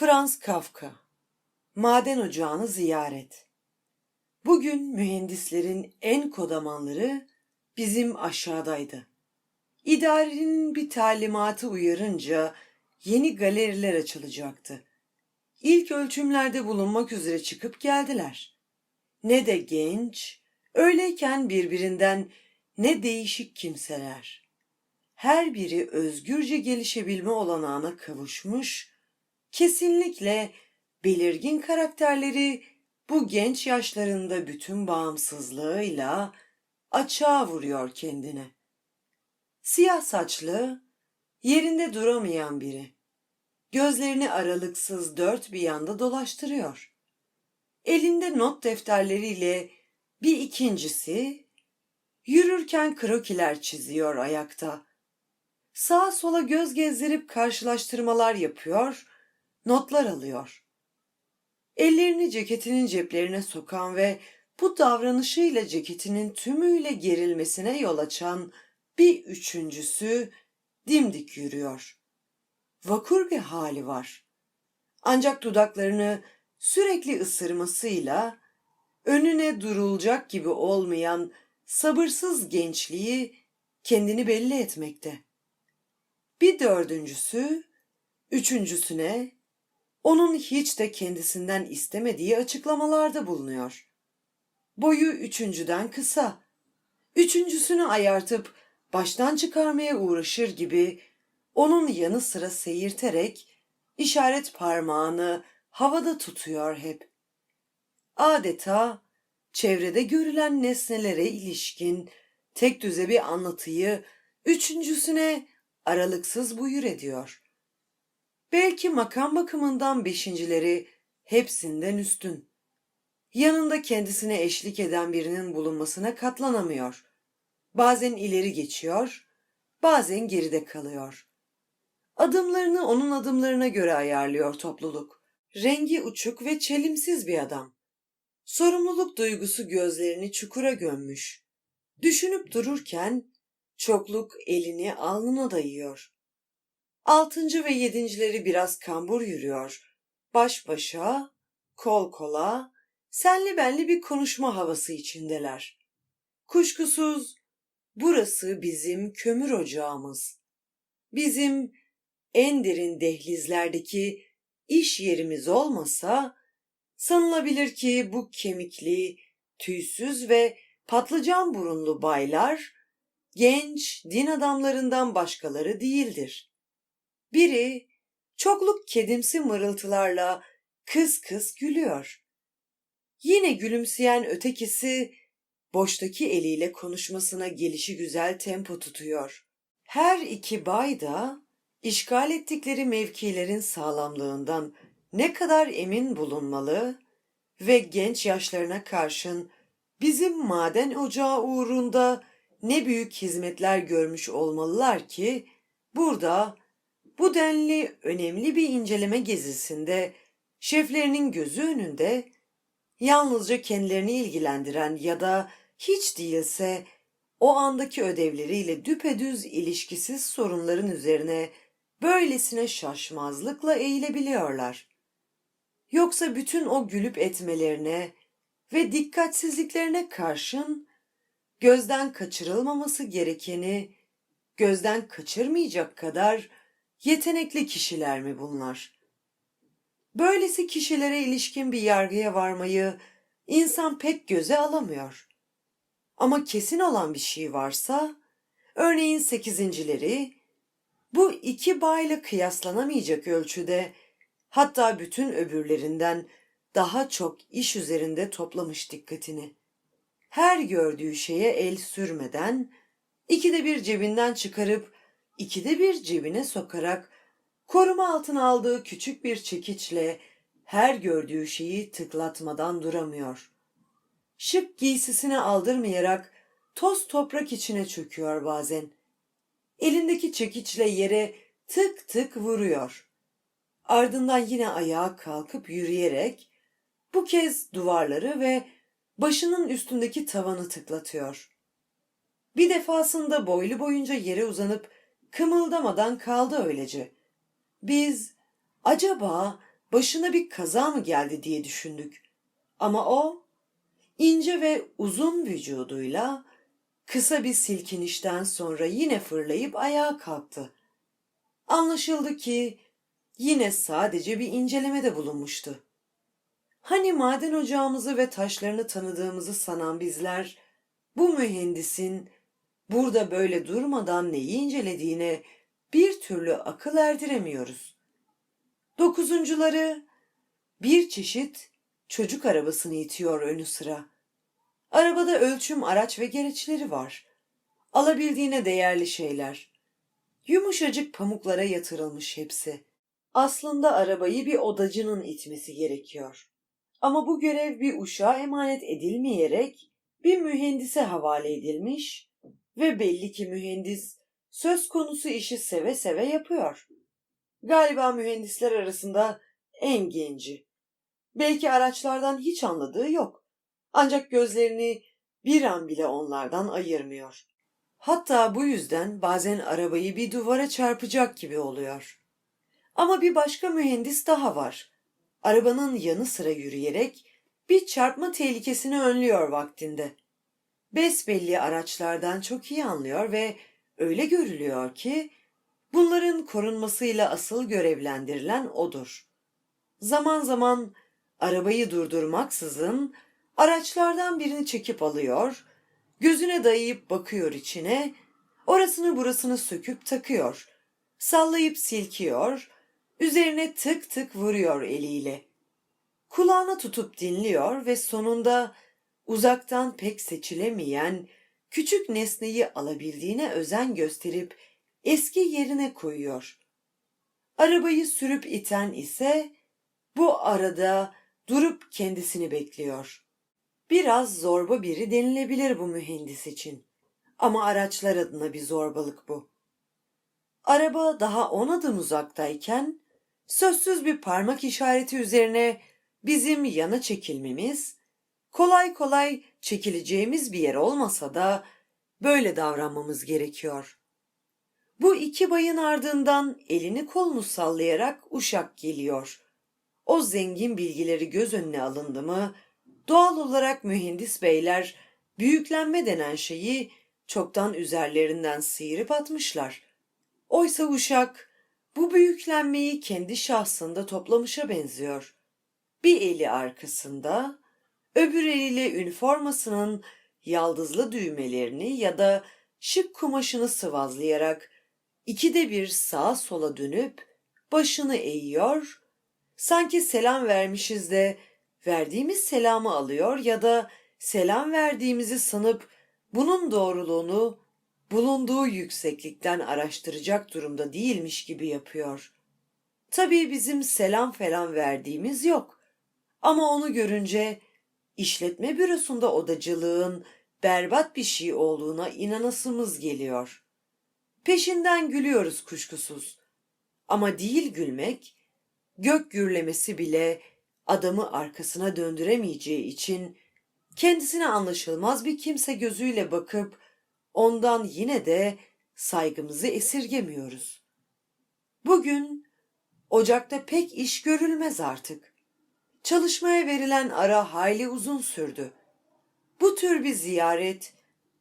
Franz Kafka Maden ocağını ziyaret Bugün mühendislerin en kodamanları bizim aşağıdaydı. İdarenin bir talimatı uyarınca yeni galeriler açılacaktı. İlk ölçümlerde bulunmak üzere çıkıp geldiler. Ne de genç, öyleyken birbirinden ne değişik kimseler. Her biri özgürce gelişebilme olanağına kavuşmuş, kesinlikle belirgin karakterleri bu genç yaşlarında bütün bağımsızlığıyla açığa vuruyor kendine. Siyah saçlı, yerinde duramayan biri. Gözlerini aralıksız dört bir yanda dolaştırıyor. Elinde not defterleriyle bir ikincisi yürürken krokiler çiziyor ayakta. Sağa sola göz gezdirip karşılaştırmalar yapıyor, notlar alıyor. Ellerini ceketinin ceplerine sokan ve bu davranışıyla ceketinin tümüyle gerilmesine yol açan bir üçüncüsü dimdik yürüyor. Vakur bir hali var. Ancak dudaklarını sürekli ısırmasıyla önüne durulacak gibi olmayan sabırsız gençliği kendini belli etmekte. Bir dördüncüsü, üçüncüsüne onun hiç de kendisinden istemediği açıklamalarda bulunuyor. Boyu üçüncüden kısa, üçüncüsünü ayartıp baştan çıkarmaya uğraşır gibi onun yanı sıra seyirterek işaret parmağını havada tutuyor hep. Adeta çevrede görülen nesnelere ilişkin tek düze bir anlatıyı üçüncüsüne aralıksız buyur ediyor. Belki makam bakımından beşincileri hepsinden üstün. Yanında kendisine eşlik eden birinin bulunmasına katlanamıyor. Bazen ileri geçiyor, bazen geride kalıyor. Adımlarını onun adımlarına göre ayarlıyor topluluk. Rengi uçuk ve çelimsiz bir adam. Sorumluluk duygusu gözlerini çukura gömmüş. Düşünüp dururken çokluk elini alnına dayıyor. Altıncı ve yedincileri biraz kambur yürüyor. Baş başa, kol kola, senli benli bir konuşma havası içindeler. Kuşkusuz burası bizim kömür ocağımız. Bizim en derin dehlizlerdeki iş yerimiz olmasa sanılabilir ki bu kemikli, tüysüz ve patlıcan burunlu baylar genç din adamlarından başkaları değildir. Biri çokluk kedimsi mırıltılarla kıs kıs gülüyor. Yine gülümseyen ötekisi boştaki eliyle konuşmasına gelişi güzel tempo tutuyor. Her iki bay da işgal ettikleri mevkilerin sağlamlığından ne kadar emin bulunmalı ve genç yaşlarına karşın bizim maden ocağı uğrunda ne büyük hizmetler görmüş olmalılar ki burada bu denli önemli bir inceleme gezisinde şeflerinin gözü önünde yalnızca kendilerini ilgilendiren ya da hiç değilse o andaki ödevleriyle düpedüz ilişkisiz sorunların üzerine böylesine şaşmazlıkla eğilebiliyorlar. Yoksa bütün o gülüp etmelerine ve dikkatsizliklerine karşın gözden kaçırılmaması gerekeni gözden kaçırmayacak kadar yetenekli kişiler mi bunlar? Böylesi kişilere ilişkin bir yargıya varmayı insan pek göze alamıyor. Ama kesin olan bir şey varsa, örneğin sekizincileri, bu iki bayla kıyaslanamayacak ölçüde, hatta bütün öbürlerinden daha çok iş üzerinde toplamış dikkatini. Her gördüğü şeye el sürmeden, ikide bir cebinden çıkarıp, ikide bir cebine sokarak, koruma altına aldığı küçük bir çekiçle her gördüğü şeyi tıklatmadan duramıyor. Şık giysisini aldırmayarak toz toprak içine çöküyor bazen. Elindeki çekiçle yere tık tık vuruyor. Ardından yine ayağa kalkıp yürüyerek bu kez duvarları ve başının üstündeki tavanı tıklatıyor. Bir defasında boylu boyunca yere uzanıp kımıldamadan kaldı öylece. Biz acaba başına bir kaza mı geldi diye düşündük. Ama o ince ve uzun vücuduyla kısa bir silkinişten sonra yine fırlayıp ayağa kalktı. Anlaşıldı ki yine sadece bir incelemede bulunmuştu. Hani maden ocağımızı ve taşlarını tanıdığımızı sanan bizler bu mühendisin burada böyle durmadan neyi incelediğine bir türlü akıl erdiremiyoruz. Dokuzuncuları bir çeşit çocuk arabasını itiyor önü sıra. Arabada ölçüm araç ve gereçleri var. Alabildiğine değerli şeyler. Yumuşacık pamuklara yatırılmış hepsi. Aslında arabayı bir odacının itmesi gerekiyor. Ama bu görev bir uşağa emanet edilmeyerek bir mühendise havale edilmiş ve belli ki mühendis söz konusu işi seve seve yapıyor. Galiba mühendisler arasında en genci. Belki araçlardan hiç anladığı yok. Ancak gözlerini bir an bile onlardan ayırmıyor. Hatta bu yüzden bazen arabayı bir duvara çarpacak gibi oluyor. Ama bir başka mühendis daha var. Arabanın yanı sıra yürüyerek bir çarpma tehlikesini önlüyor vaktinde. Besbelli araçlardan çok iyi anlıyor ve öyle görülüyor ki bunların korunmasıyla asıl görevlendirilen odur. Zaman zaman arabayı durdurmaksızın araçlardan birini çekip alıyor, gözüne dayayıp bakıyor içine, orasını burasını söküp takıyor, sallayıp silkiyor, üzerine tık tık vuruyor eliyle. Kulağına tutup dinliyor ve sonunda uzaktan pek seçilemeyen küçük nesneyi alabildiğine özen gösterip eski yerine koyuyor. Arabayı sürüp iten ise bu arada durup kendisini bekliyor. Biraz zorba biri denilebilir bu mühendis için. Ama araçlar adına bir zorbalık bu. Araba daha on adım uzaktayken sözsüz bir parmak işareti üzerine bizim yana çekilmemiz, kolay kolay çekileceğimiz bir yer olmasa da böyle davranmamız gerekiyor. Bu iki bayın ardından elini kolunu sallayarak uşak geliyor. O zengin bilgileri göz önüne alındı mı, doğal olarak mühendis beyler büyüklenme denen şeyi çoktan üzerlerinden sıyırıp atmışlar. Oysa uşak bu büyüklenmeyi kendi şahsında toplamışa benziyor. Bir eli arkasında, öbür eliyle üniformasının yaldızlı düğmelerini ya da şık kumaşını sıvazlayarak ikide bir sağa sola dönüp başını eğiyor, sanki selam vermişiz de verdiğimiz selamı alıyor ya da selam verdiğimizi sanıp bunun doğruluğunu bulunduğu yükseklikten araştıracak durumda değilmiş gibi yapıyor. Tabii bizim selam falan verdiğimiz yok. Ama onu görünce işletme bürosunda odacılığın berbat bir şey olduğuna inanasımız geliyor. Peşinden gülüyoruz kuşkusuz. Ama değil gülmek, gök gürlemesi bile adamı arkasına döndüremeyeceği için kendisine anlaşılmaz bir kimse gözüyle bakıp ondan yine de saygımızı esirgemiyoruz. Bugün ocakta pek iş görülmez artık. Çalışmaya verilen ara hayli uzun sürdü. Bu tür bir ziyaret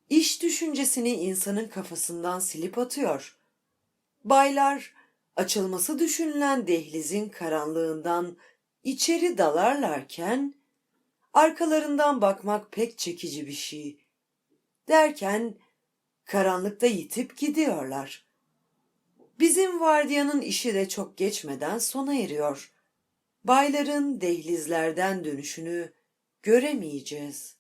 iş düşüncesini insanın kafasından silip atıyor. Baylar açılması düşünülen dehlizin karanlığından içeri dalarlarken arkalarından bakmak pek çekici bir şey. Derken karanlıkta yitip gidiyorlar. Bizim vardiyanın işi de çok geçmeden sona eriyor. Bayların dehlizlerden dönüşünü göremeyeceğiz.